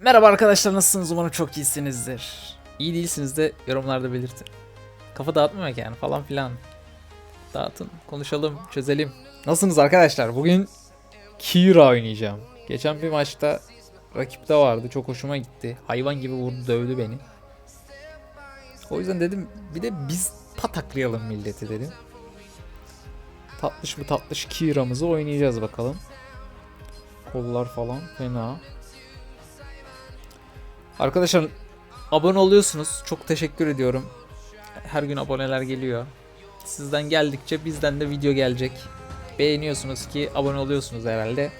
Merhaba arkadaşlar nasılsınız? Umarım çok iyisinizdir. İyi değilsiniz de yorumlarda belirtin. Kafa dağıtmamak yani falan filan. Dağıtın, konuşalım, çözelim. Nasılsınız arkadaşlar? Bugün Kira oynayacağım. Geçen bir maçta rakipte vardı. Çok hoşuma gitti. Hayvan gibi vurdu, dövdü beni. O yüzden dedim bir de biz pataklayalım milleti dedim. Tatlış mı tatlış Kira'mızı oynayacağız bakalım. Kollar falan fena. Arkadaşlar abone oluyorsunuz. Çok teşekkür ediyorum. Her gün aboneler geliyor. Sizden geldikçe bizden de video gelecek. Beğeniyorsunuz ki abone oluyorsunuz herhalde.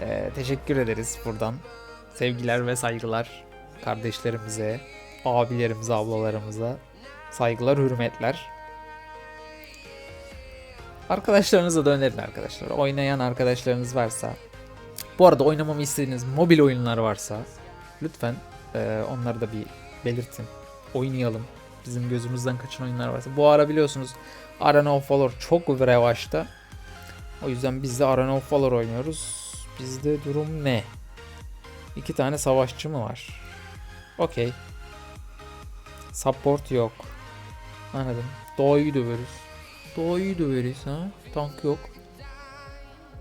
Ee, teşekkür ederiz buradan. Sevgiler ve saygılar kardeşlerimize, abilerimize, ablalarımıza. Saygılar, hürmetler. Arkadaşlarınıza da önerin arkadaşlar. Oynayan arkadaşlarınız varsa. Bu arada oynamamı istediğiniz mobil oyunlar varsa lütfen ee, onları da bir belirtin. Oynayalım. Bizim gözümüzden kaçan oyunlar varsa. Bu ara biliyorsunuz Arena of Valor çok revaçta. O yüzden biz de Arena of Valor oynuyoruz. Bizde durum ne? İki tane savaşçı mı var? Okey. Support yok. Anladım. Doğayı döveriz. Doğayı döveriz ha. Tank yok.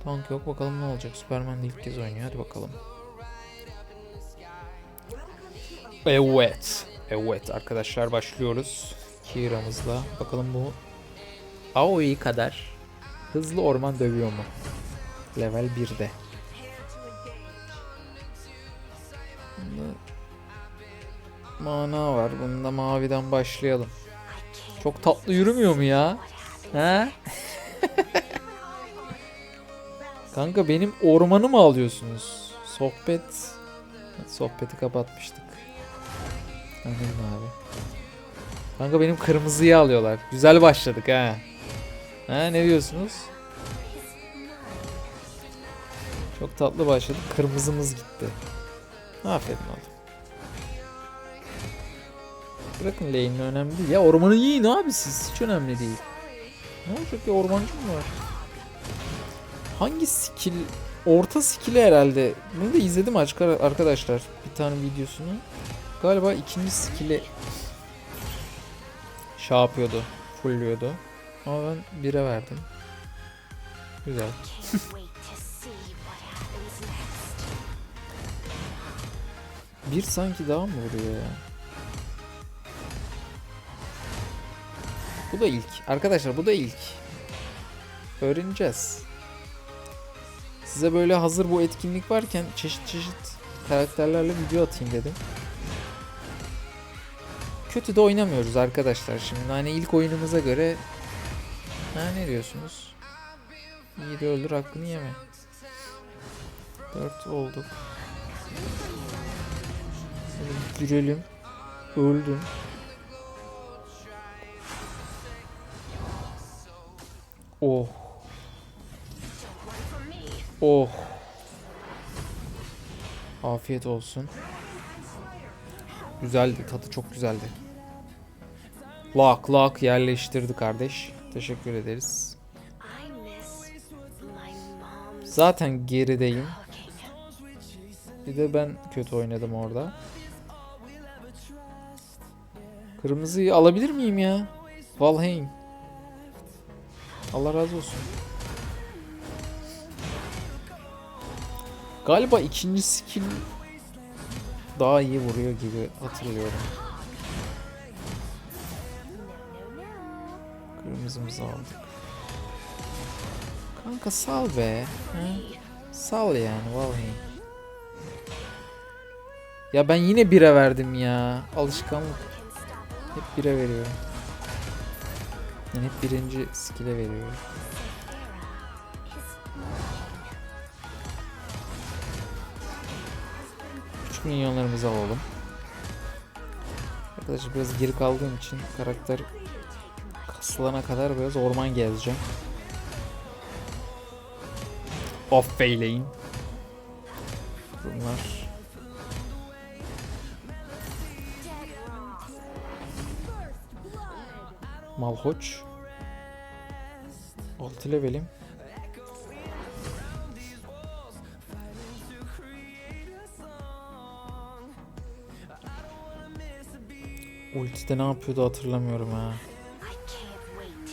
Tank yok. Bakalım ne olacak. Superman de ilk kez oynuyor. Hadi bakalım. Evet. Evet arkadaşlar başlıyoruz. Kira'mızla. Bakalım bu Aoi kadar hızlı orman dövüyor mu? Level 1'de. Bunda mana var. Bunda maviden başlayalım. Çok tatlı yürümüyor mu ya? He? Kanka benim ormanı mı alıyorsunuz? Sohbet. Sohbeti kapatmıştık. Anladım abi. Kanka benim kırmızıyı alıyorlar. Güzel başladık ha. Ha ne diyorsunuz? Çok tatlı başladık. Kırmızımız gitti. Aferin oğlum. Bırakın lane'ini önemli değil. Ya ormanı yiyin abi siz. Hiç önemli değil. Ne olacak ya ormancı mı var? Hangi skill? Orta skill'i herhalde. Bunu da izledim açık arkadaşlar. Bir tane videosunu. Galiba ikinci skill'i şey yapıyordu. Fullüyordu. Ama ben 1'e verdim. Güzel. Bir sanki daha mı vuruyor ya? Bu da ilk. Arkadaşlar bu da ilk. Öğreneceğiz. Size böyle hazır bu etkinlik varken çeşit çeşit karakterlerle video atayım dedim. Kötü de oynamıyoruz arkadaşlar şimdi. Hani ilk oyunumuza göre ha ne diyorsunuz? İyi de öldür hakkını yeme. 4 olduk. Girelim. Öldüm. Oh. Oh. Afiyet olsun. Güzeldi. Tadı çok güzeldi. Lock lock yerleştirdi kardeş. Teşekkür ederiz. Zaten gerideyim. Bir de ben kötü oynadım orada. Kırmızıyı alabilir miyim ya? Valheim. Allah razı olsun. Galiba ikinci skill daha iyi vuruyor gibi hatırlıyorum. Kırmızımızı aldık. Kanka sal be. Ha? Sal yani vallahi. Ya ben yine 1'e verdim ya. Alışkanlık. Hep 1'e veriyorum. Yani hep birinci skill'e veriyorum. Minyonlarımızı alalım. Arkadaşlar biraz geri kaldığım için karakter kasılana kadar biraz orman gezeceğim. Off Faylane. Bunlar Malhoç 6 levelim Ultide ne yapıyordu hatırlamıyorum ha.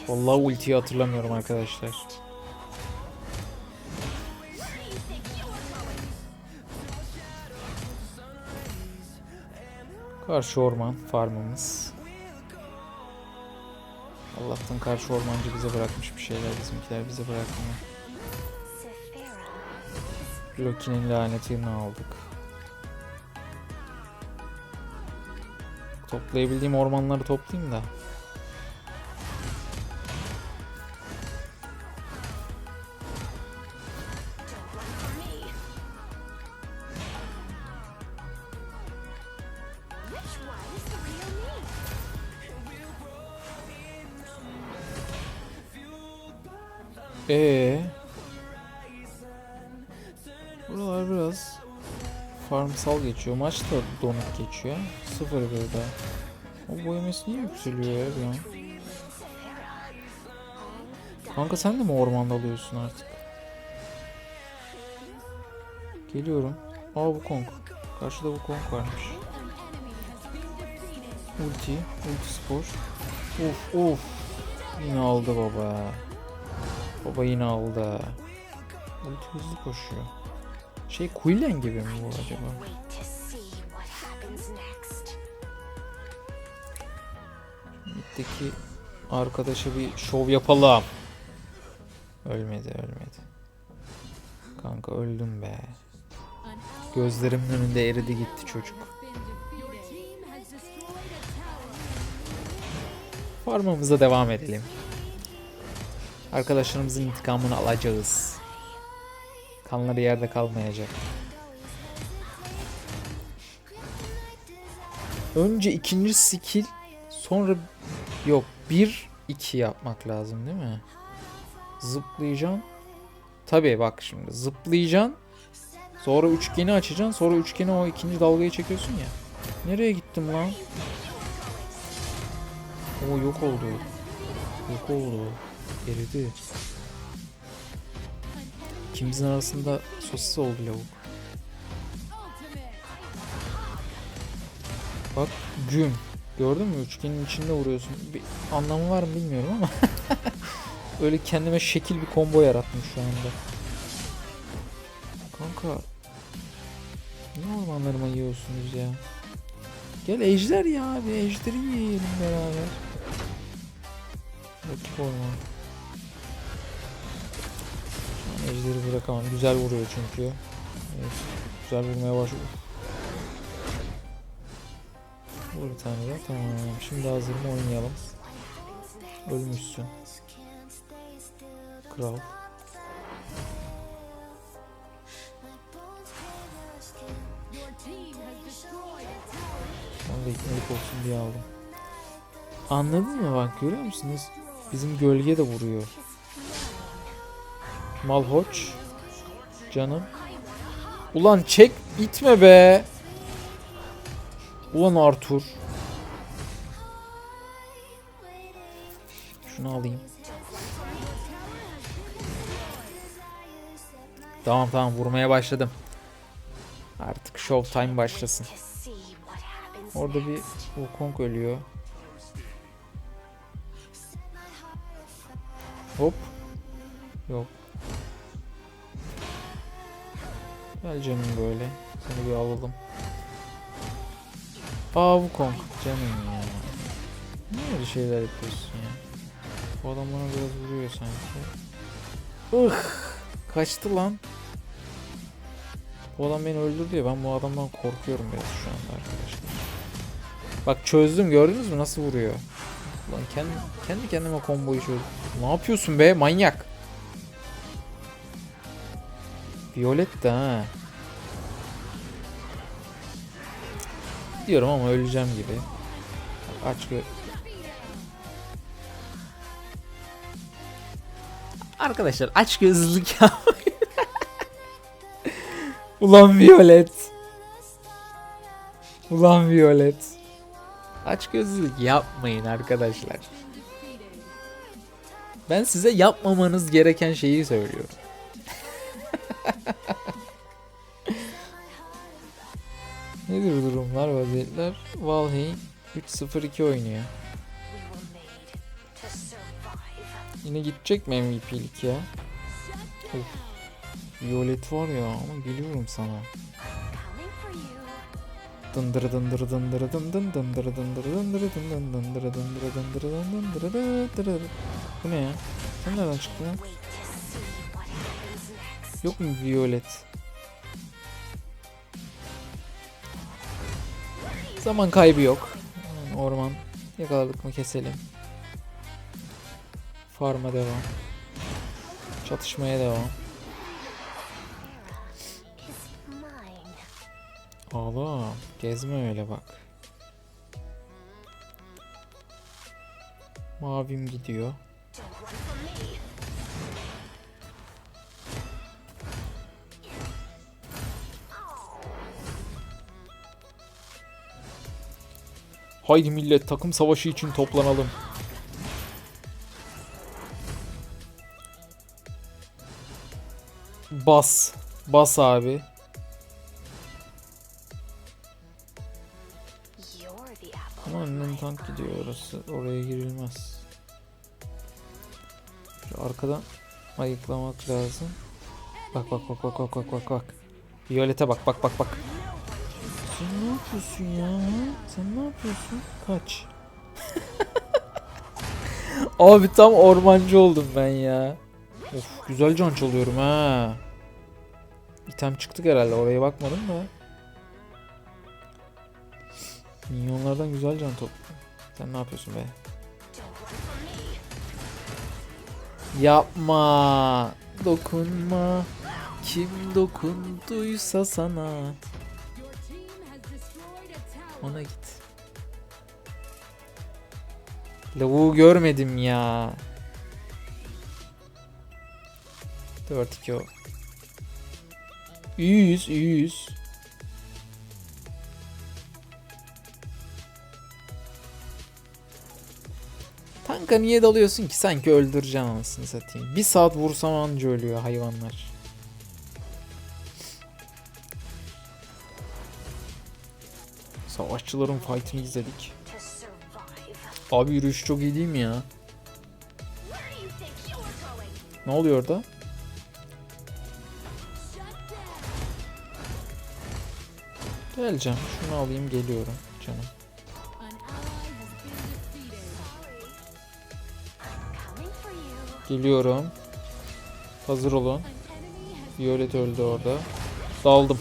Vallahi ultiyi hatırlamıyorum arkadaşlar. Karşı orman farmımız. Allah'tan karşı ormancı bize bırakmış bir şeyler bizimkiler bize bırakmıyor. Loki'nin lanetini aldık. Toplayabildiğim ormanları toplayayım da. Ee. Buralar biraz farmsal geçiyor. Maç da donuk geçiyor. 0 burada. O boyaması niye yükseliyor ya bir an? Kanka sen de mi ormanda alıyorsun artık? Geliyorum. Aa bu Kong. Karşıda bu Kong varmış. Ulti. Ulti spor. Of of. Yine aldı baba. Baba yine aldı. Ulti hızlı koşuyor. Şey Quillen gibi mi bu acaba? Mitteki arkadaşa bir şov yapalım. Ölmedi ölmedi. Kanka öldüm be. Gözlerimin önünde eridi gitti çocuk. Farmamıza devam edelim. Arkadaşlarımızın intikamını alacağız. Kanları yerde kalmayacak. Önce ikinci skill sonra yok 1 2 yapmak lazım değil mi? Zıplayacaksın. Tabii bak şimdi zıplayacaksın. Sonra üçgeni açacaksın. Sonra üçgeni o ikinci dalgayı çekiyorsun ya. Nereye gittim lan? O yok oldu. Yok oldu. Eridi. İkimizin arasında sosis oldu lavuk. Bak güm. Gördün mü? Üçgenin içinde vuruyorsun. Bir anlamı var mı bilmiyorum ama. Öyle kendime şekil bir combo yarattım şu anda. Kanka. Ne ormanlarıma yiyorsunuz ya? Gel ejder ya bir ejderi yiyelim beraber. Rakip orman. Ejderi bırakamam. Güzel vuruyor çünkü. Evet. Güzel vurmaya başlıyor. Vur bir tane daha. Tamam. Şimdi hazır mı oynayalım. Ölmüşsün. Kral. Onu da iknelik olsun diye aldım. Anladın mı bak görüyor musunuz? Bizim gölge de vuruyor. Malhoç. Canım. Ulan çek itme be. Ulan Arthur. Şunu alayım. Tamam tamam vurmaya başladım. Artık show time başlasın. Orada bir Wukong ölüyor. Hop. Yok. Gel canım böyle. Seni bir alalım. Aa Wukong. Canım ya. Niye öyle şeyler yapıyorsun ya? Bu adam bana biraz vuruyor sanki. Ih. Kaçtı lan. Bu adam beni öldürdü ya ben bu adamdan korkuyorum biraz şu anda arkadaşlar. Bak çözdüm gördünüz mü nasıl vuruyor. Lan kendi, kendi kendime komboyu çözdüm. Ne yapıyorsun be manyak. Violet de ha. Diyorum ama öleceğim gibi. Aç gö Arkadaşlar aç gözlülük yapmayın. Ulan Violet. Ulan Violet. Aç gözlülük yapmayın arkadaşlar. Ben size yapmamanız gereken şeyi söylüyorum. Nedir durumlar, vaziyetler? Valheim 3-0-2 oynuyor. Yine gidecek mi MVP'lik ya? Of. Violet var ya ama geliyorum sana. Dındırı dındırı dındırı dın dın dındırı dındırı dındırı dın dın dındırı dındırı dındırı dın dındırı dı dırı dı. Bu ne ya? Sen nereden çıktın lan? Yok mu Violet? Zaman kaybı yok. Orman yakaladık mı keselim. Farma devam. Çatışmaya devam. Oğlum gezme öyle bak. Mavim gidiyor. Haydi millet takım savaşı için toplanalım. Bas. Bas abi. Ama önden tank gidiyor orası. Oraya girilmez. Şu arkadan ayıklamak lazım. Bak bak bak bak bak bak bak bak. Violet'e bak bak bak bak. Yapıyorsun ya? Sen ne yapıyorsun? Kaç. Abi tam ormancı oldum ben ya. Of güzel can çalıyorum ha. İtem çıktık herhalde oraya bakmadım da. Minyonlardan güzel can top. Sen ne yapıyorsun be? Yapma. Dokunma. Kim dokunduysa sana. Ona git. Lavuğu görmedim ya. 4-2 o. İyiyiz, iyiyiz. Tanka niye dalıyorsun ki? Sanki öldüreceksin anasını satayım. Bir saat vursam anca ölüyor hayvanlar. Savaşçıların fight'ini izledik. Abi yürüyüş çok iyi değil mi ya? Ne oluyor orada? Geleceğim. Şunu alayım geliyorum canım. Geliyorum. Hazır olun. Violet öldü orada. Daldım.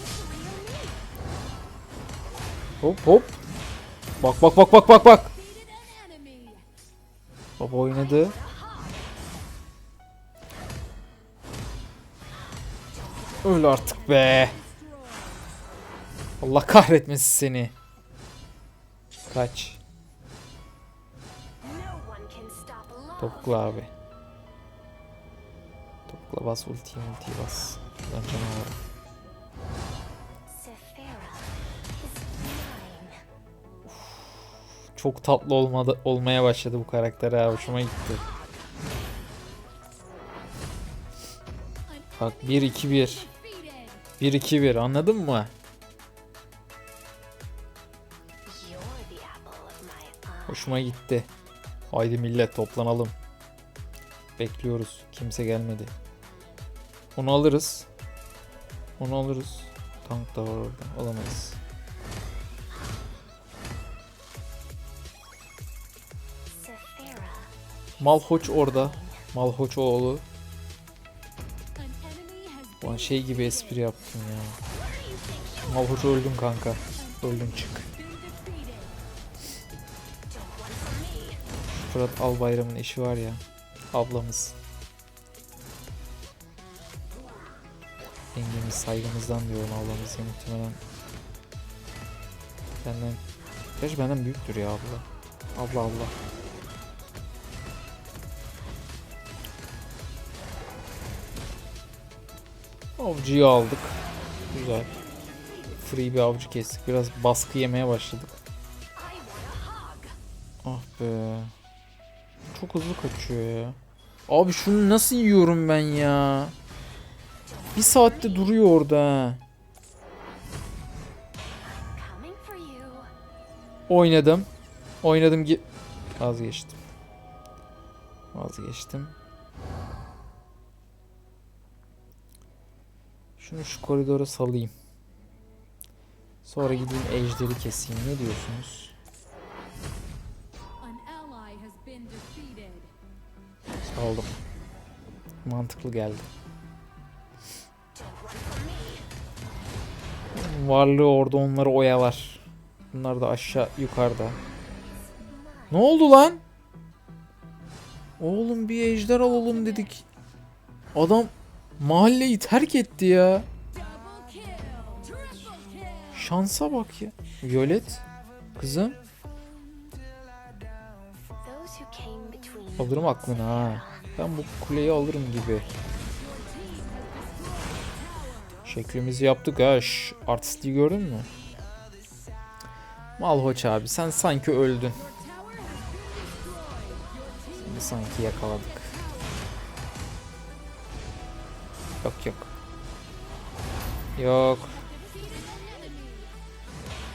Hop hop. Bak bak bak bak bak bak. Baba oynadı. Öl artık be. Allah kahretmesin seni. Kaç. Topukla abi. Topukla bas ulti ulti bas. Şuradan canavar. Çok tatlı olmadı, olmaya başladı bu karakter ha hoşuma gitti. Bak 1-2-1. 1-2-1 anladın mı? Hoşuma gitti. Haydi millet toplanalım. Bekliyoruz. Kimse gelmedi. Onu alırız. Onu alırız. Tank da var orada. Alamayız. Malhoç orada. Malhoç oğlu. Ulan şey gibi espri yaptım ya. Malhoç öldün kanka. Öldün çık. Fırat Albayram'ın eşi var ya. Ablamız. Yengemiz saygımızdan diyorum ablamız ya muhtemelen. Benden. Gerçi benden büyüktür ya abla. Abla abla. Avcıyı aldık. Güzel. Free bir avcı kestik. Biraz baskı yemeye başladık. Ah be. Çok hızlı kaçıyor ya. Abi şunu nasıl yiyorum ben ya? Bir saatte duruyor orada. Oynadım. Oynadım ki vazgeçtim. Vazgeçtim. Şunu şu koridora salayım. Sonra gideyim ejderi keseyim. Ne diyorsunuz? Saldım. Mantıklı geldi. Varlığı orada onları oyalar. Bunlar da aşağı yukarıda. Ne oldu lan? Oğlum bir ejder alalım dedik. Adam mahalleyi terk etti ya. Şansa bak ya. Violet. Kızım. Alırım aklını ha. Ben bu kuleyi alırım gibi. Şeklimizi yaptık ha. Şş, artistliği gördün mü? Malhoç abi sen sanki öldün. Seni sanki yakaladık. Yok yok. Yok.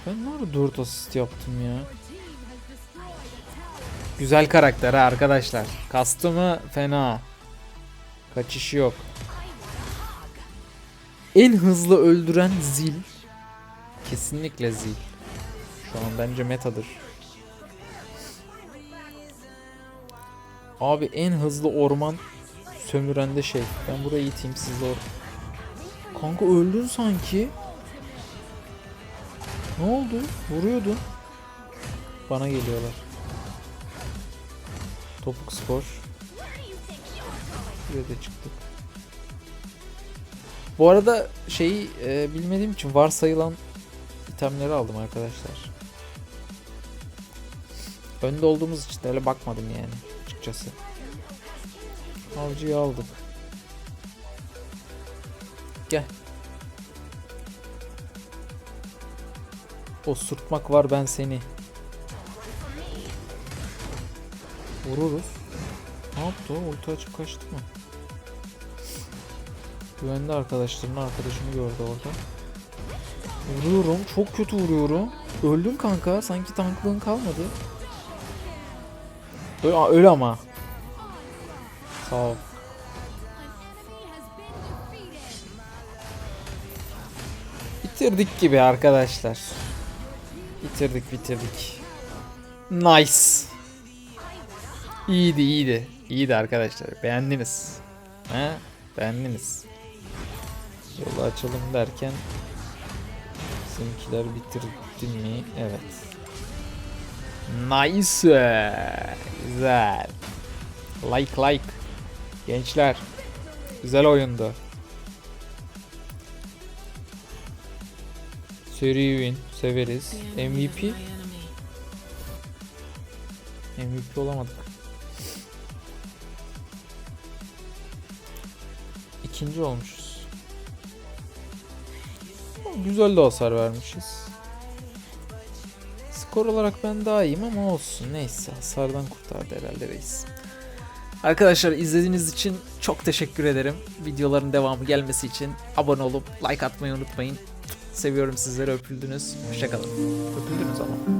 Ben ne ara 4 asist yaptım ya? Güzel karakter ha arkadaşlar. Kastımı fena. Kaçış yok. En hızlı öldüren zil. Kesinlikle zil. Şu an bence metadır. Abi en hızlı orman sömüren de şey. Ben burayı iteyim siz de or- Kanka öldün sanki. Ne oldu? Vuruyordun. Bana geliyorlar. Topuk skor. Buraya da çıktık. Bu arada şeyi e, bilmediğim için varsayılan itemleri aldım arkadaşlar. Önde olduğumuz için öyle bakmadım yani açıkçası. Avcıyı aldık. Gel. Osurtmak var ben seni. Vururuz. Ne yaptı o? Ulti açıp kaçtı mı? Güvende arkadaşlarının arkadaşını gördü orada. Vuruyorum. Çok kötü vuruyorum. Öldüm kanka. Sanki tanklığın kalmadı. Öyle ama. Sağ. Bitirdik gibi arkadaşlar. Bitirdik bitirdik. Nice. İyiydi iyiydi. İyiydi arkadaşlar. Beğendiniz. He? Beğendiniz. Yolu açalım derken bizimkiler bitirdi mi? Evet. Nice. Güzel. Like like. Gençler. Güzel oyundu. Seri win severiz. MVP MVP olamadık. İkinci olmuşuz. Güzel de hasar vermişiz. Skor olarak ben daha iyiyim ama olsun. Neyse hasardan kurtardı herhalde reis. Arkadaşlar izlediğiniz için çok teşekkür ederim. Videoların devamı gelmesi için abone olup like atmayı unutmayın. Seviyorum sizleri öpüldünüz. Hoşçakalın. Öpüldünüz ama.